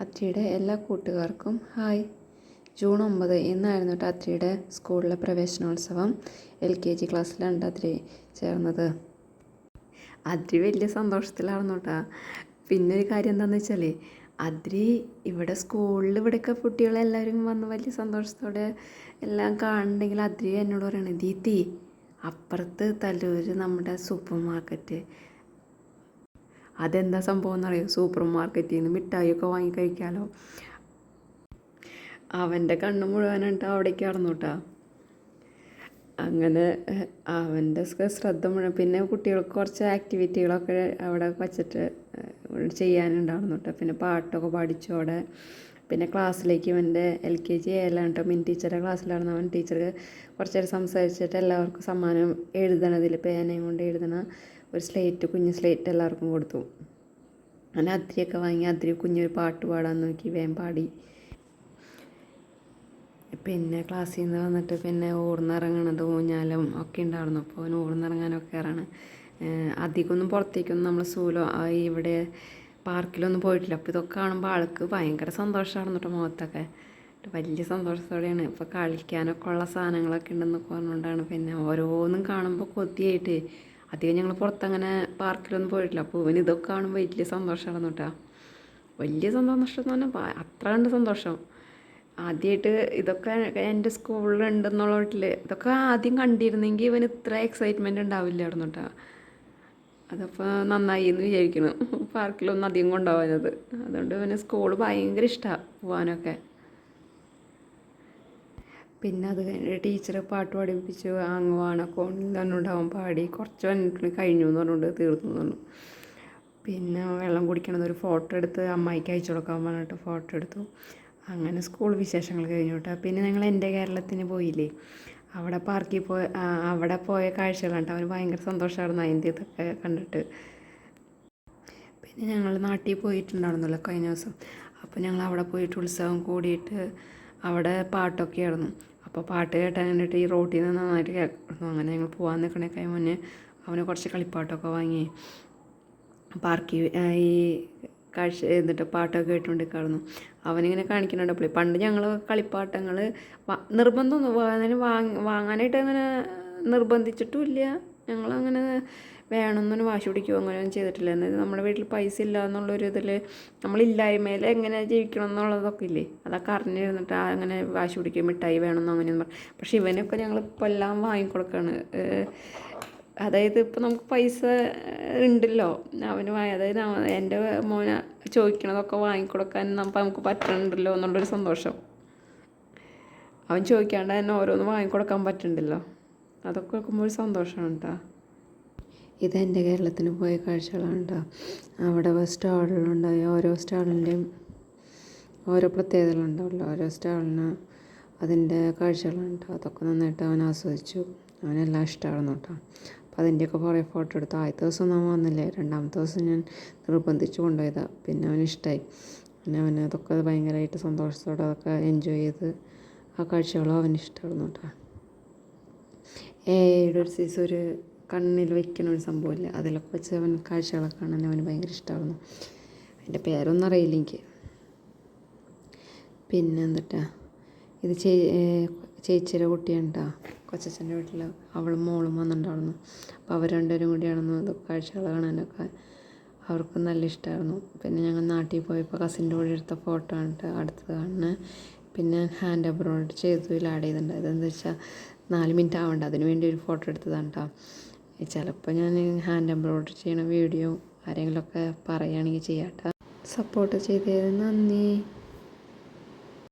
അത്രിയുടെ എല്ലാ കൂട്ടുകാർക്കും hi. June ഒമ്പത് ഇന്നായിരുന്നു കേട്ടോ അത്രിയുടെ സ്കൂളിലെ പ്രവേശനോത്സവം എൽ കെ ജി ക്ലാസ്സിലാണ് അത്രി ചേർന്നത്. അദ്രി വലിയ സന്തോഷത്തിലായിരുന്നു കേട്ടോ. പിന്നെ ഒരു കാര്യം എന്താണെന്ന് വെച്ചാൽ അദ്രി ഇവിടെ സ്കൂളിൽ ഇവിടെയൊക്കെ കുട്ടികളെല്ലാവരും വന്ന് വലിയ സന്തോഷത്തോടെ എല്ലാം കാണുന്നുണ്ടെങ്കിൽ അത്രി എന്നോട് പറയണേ ദീത്തി അപ്പുറത്ത് തല്ലൂർ നമ്മുടെ സൂപ്പർ മാർക്കറ്റ് അതെന്താ സംഭവം എന്നറിയോ സൂപ്പർ മാർക്കറ്റിൽ നിന്ന് മിഠായിയൊക്കെ വാങ്ങി കഴിക്കാമല്ലോ അവന്റെ കണ്ണ് മുഴുവനായിട്ട് അവിടെ കിടന്നുട്ടാ. അങ്ങനെ അവന്റെ ശ്രദ്ധ മുഴുവൻ പിന്നെ കുട്ടികൾക്ക് കുറച്ച് ആക്ടിവിറ്റികളൊക്കെ അവിടെ വച്ചിട്ട് ചെയ്യാനുണ്ടായിരുന്നു കേട്ടോ പിന്നെ പാട്ടൊക്കെ പഠിച്ചു അവിടെ. പിന്നെ ക്ലാസ്സിലേക്ക് ഇവന്റെ എൽ കെ ജി ആയാലാണ് കേട്ടോ മിൻ ടീച്ചറുടെ ക്ലാസ്സിലായിരുന്നു. അവൻ ടീച്ചർ കുറച്ച് നേരം സംസാരിച്ചിട്ട് എല്ലാവർക്കും സമ്മാനം എഴുതണതിൽ പേനയും കൊണ്ട് എഴുതണ ഒരു സ്ലേറ്റ് കുഞ്ഞ് സ്ലേറ്റ് എല്ലാവർക്കും കൊടുത്തു. അങ്ങനെ അദ്രിയൊക്കെ വാങ്ങി അദ്രി കുഞ്ഞൊരു പാട്ട് പാടാൻ നോക്കി വേം പാടി. പിന്നെ ക്ലാസ്സിൽ നിന്ന് വന്നിട്ട് പിന്നെ ഓടുന്നിറങ്ങണത് ഊഞ്ഞാലും ഒക്കെ ഉണ്ടായിരുന്നു. അപ്പോൾ അവന് ഓടുന്നിറങ്ങാനൊക്കെ ഇറങ്ങണം അധികമൊന്നും പുറത്തേക്കൊന്നും നമ്മൾ സൂലോ ഇവിടെ പാർക്കിലൊന്നും പോയിട്ടില്ല. അപ്പോൾ ഇതൊക്കെ കാണുമ്പോൾ ആൾക്ക് ഭയങ്കര സന്തോഷമായിരുന്നു കേട്ടോ മുഖത്തൊക്കെ. വലിയ സന്തോഷത്തോടെയാണ്. ഇപ്പോൾ കളിക്കാനൊക്കെ ഉള്ള സാധനങ്ങളൊക്കെ ഉണ്ടെന്നൊക്കെ പറഞ്ഞുകൊണ്ടാണ് പിന്നെ ഓരോന്നും കാണുമ്പോൾ കൊതിയായിട്ട് അധികം ഞങ്ങൾ പുറത്തങ്ങനെ പാർക്കിലൊന്നും പോയിട്ടില്ല. അപ്പോൾ ഇവന് ഇതൊക്കെ കാണുമ്പോൾ വലിയ സന്തോഷമാണ് കേട്ടോ. വലിയ സന്തോഷം എന്ന് പറഞ്ഞാൽ അത്ര കണ്ട് സന്തോഷം. ആദ്യമായിട്ട് ഇതൊക്കെ എന്റെ സ്കൂളിലുണ്ടെന്നുള്ള വീട്ടിൽ ഇതൊക്കെ ആദ്യം കണ്ടിരുന്നെങ്കിൽ ഇവന് ഇത്ര എക്സൈറ്റ്മെന്റ് ഉണ്ടാവില്ലായിരുന്നു കേട്ടോ. അതപ്പോൾ നന്നായി എന്ന് വിചാരിക്കണം. പാർക്കിലൊന്നും അധികം കൊണ്ടുപോകാനത് അതുകൊണ്ട് ഇവന് സ്കൂൾ ഭയങ്കര ഇഷ്ടമാണ് പോകാനൊക്കെ പിന്നെ അത് കഴിഞ്ഞ് ടീച്ചറെ പാട്ട് പഠിപ്പിച്ചു അങ്ങുവാണൊക്കെ ഉണ്ടാവും പാടി. കുറച്ച് വന്നിട്ട് കഴിഞ്ഞു എന്ന് പറഞ്ഞുകൊണ്ട് തീർന്നു പറഞ്ഞു. പിന്നെ വെള്ളം കുടിക്കണത് ഒരു ഫോട്ടോ എടുത്ത് അമ്മായിക്ക് അയച്ചു കൊടുക്കാൻ പറഞ്ഞിട്ട് ഫോട്ടോ എടുത്തു. അങ്ങനെ സ്കൂൾ വിശേഷങ്ങൾ കഴിഞ്ഞു കേട്ടോ. പിന്നെ ഞങ്ങൾ എന്റെ കേരളത്തിന് പോയില്ലേ? അവിടെ പാർക്കിൽ പോയ അവിടെ പോയ കാഴ്ചകളാണ് അവന് ഭയങ്കര സന്തോഷമായിരുന്നു അതിന്റെ ഇതൊക്കെ കണ്ടിട്ട്. പിന്നെ ഞങ്ങൾ നാട്ടിൽ പോയിട്ടുണ്ടായിരുന്നല്ലോ കഴിഞ്ഞ ദിവസം. അപ്പോൾ ഞങ്ങൾ അവിടെ പോയിട്ട് ഉത്സവം കൂടിയിട്ട് അവിടെ പാട്ടൊക്കെ ആയിരുന്നു. അപ്പോൾ പാട്ട് കേട്ടാൻ വേണ്ടിയിട്ട് ഈ റോട്ടിൽ നിന്ന് നന്നായിട്ട് കേൾക്കുന്നു അങ്ങനെ ഞങ്ങൾ പോകാൻ നിൽക്കണേക്കായി മുന്നേ അവന് കുറച്ച് കളിപ്പാട്ടൊക്കെ വാങ്ങി പാർക്കി ഈ കാഴ്ച എന്നിട്ട് പാട്ടൊക്കെ കേട്ടുകൊണ്ടിരിക്കായിരുന്നു അവനിങ്ങനെ കാണിക്കുന്നുണ്ട് പണ്ട് ഞങ്ങൾ കളിപ്പാട്ടങ്ങൾ നിർബന്ധമൊന്നും വാങ്ങാനായിട്ട് അങ്ങനെ നിർബന്ധിച്ചിട്ടുമില്ല ഞങ്ങളങ്ങനെ വേണമെന്നൊന്നും വാശി പിടിക്കുകയോ അങ്ങനെയൊന്നും ചെയ്തിട്ടില്ല. എന്നാൽ നമ്മുടെ വീട്ടിൽ പൈസ ഇല്ല എന്നുള്ളൊരു ഇതിൽ നമ്മളില്ലായ്മയിൽ എങ്ങനെ ജീവിക്കണം എന്നുള്ളതൊക്കെ ഇല്ലേ? അതൊക്കെ അറിഞ്ഞിരുന്നിട്ട് അങ്ങനെ വാശി പിടിക്കും മിഠായി വേണമെന്നോ അങ്ങനെയൊന്നും പറഞ്ഞു പക്ഷെ ഇവനൊക്കെ ഞങ്ങൾ ഇപ്പോൾ എല്ലാം വാങ്ങിക്കൊടുക്കുകയാണ് അതായത് ഇപ്പോൾ നമുക്ക് പൈസ ഉണ്ടല്ലോ. അവന് അതായത് എന്റെ മോനെ ചോദിക്കണതൊക്കെ വാങ്ങിക്കൊടുക്കാൻ നമുക്ക് നമുക്ക് പറ്റണുണ്ടല്ലോ എന്നുള്ളൊരു സന്തോഷം. അവൻ ചോദിക്കാണ്ട് തന്നെ ഓരോന്ന് വാങ്ങിക്കൊടുക്കാൻ പറ്റുന്നുണ്ടല്ലോ അതൊക്കെ നോക്കുമ്പോൾ ഒരു സന്തോഷമാണ് കേട്ടോ ഇതെന്റെ കേരളത്തിന് പോയ കാഴ്ചകളാണ് കേട്ടോ. അവിടെ സ്റ്റാളുകളുണ്ടായി ഓരോ സ്റ്റാളിന്റെയും ഓരോ പ്രത്യേകതകളുണ്ടാവുമല്ലോ ഓരോ സ്റ്റാളിന് അതിന്റെ കാഴ്ചകളാണ് കേട്ടോ. അതൊക്കെ നന്നായിട്ട് അവൻ ആസ്വദിച്ചു. അവനെല്ലാം ഇഷ്ടമായിരുന്നു കേട്ടോ. അപ്പോൾ അതിന്റെയൊക്കെ കുറേ ഫോട്ടോ എടുത്തു ആദ്യത്തെ ദിവസം ഒന്നും വന്നില്ലേ? രണ്ടാമത്തെ ദിവസം ഞാൻ നിർബന്ധിച്ച് കൊണ്ടുപോയതാണ് പിന്നെ അവന് ഇഷ്ടമായി. പിന്നെ അവന് അതൊക്കെ ഭയങ്കരമായിട്ട് സന്തോഷത്തോടെ അതൊക്കെ എൻജോയ് ചെയ്ത് ആ കാഴ്ചകളും അവന് ഇഷ്ടമായിരുന്നു കേട്ടോ. ഒരു സൈസ് ഒരു കണ്ണിൽ വയ്ക്കുന്ന ഒരു സംഭവമില്ല. അതിലൊക്കെ വെച്ച് അവൻ കാഴ്ചകളൊക്കെ കാണാൻ അവന് ഭയങ്കര ഇഷ്ടമായിരുന്നു അതിന്റെ പേരൊന്നും അറിയില്ല എനിക്ക്. പിന്നെ എന്തിട്ടാ? ഇത് ചേ ചേച്ചിയുടെ കുട്ടിയാണ് കേട്ടോ കൊച്ചച്ഛന്റെ വീട്ടിൽ അവളും മോളും വന്നിട്ടുണ്ടായിരുന്നു. അപ്പോൾ അവർ രണ്ടുപേരും കൂടിയാണെന്ന് കാഴ്ചകൾ കാണാനൊക്കെ അവർക്ക് നല്ല ഇഷ്ടമായിരുന്നു പിന്നെ ഞങ്ങൾ നാട്ടിൽ പോയപ്പോൾ കസിന്റെ കൂടെ എടുത്ത ഫോട്ടോ ആണ് അടുത്തത് കാണുന്നത്. പിന്നെ ഹാൻഡ് എംബ്രോയിഡറി ചെയ്തു ആഡ് ചെയ്തിട്ടുണ്ട്. അതെന്താ വെച്ചാൽ നാല് മിനിറ്റ് ആവണ്ട അതിന് വേണ്ടി ഒരു ഫോട്ടോ എടുത്തതാണ് കേട്ടോ ചിലപ്പോൾ ഞാൻ ഹാൻഡ് എംബ്രോയിഡറി ചെയ്യണ വീഡിയോ ആരെങ്കിലുമൊക്കെ പറയുകയാണെങ്കിൽ ചെയ്യാം കേട്ടോ സപ്പോർട്ട് ചെയ്തതിന് നന്ദി.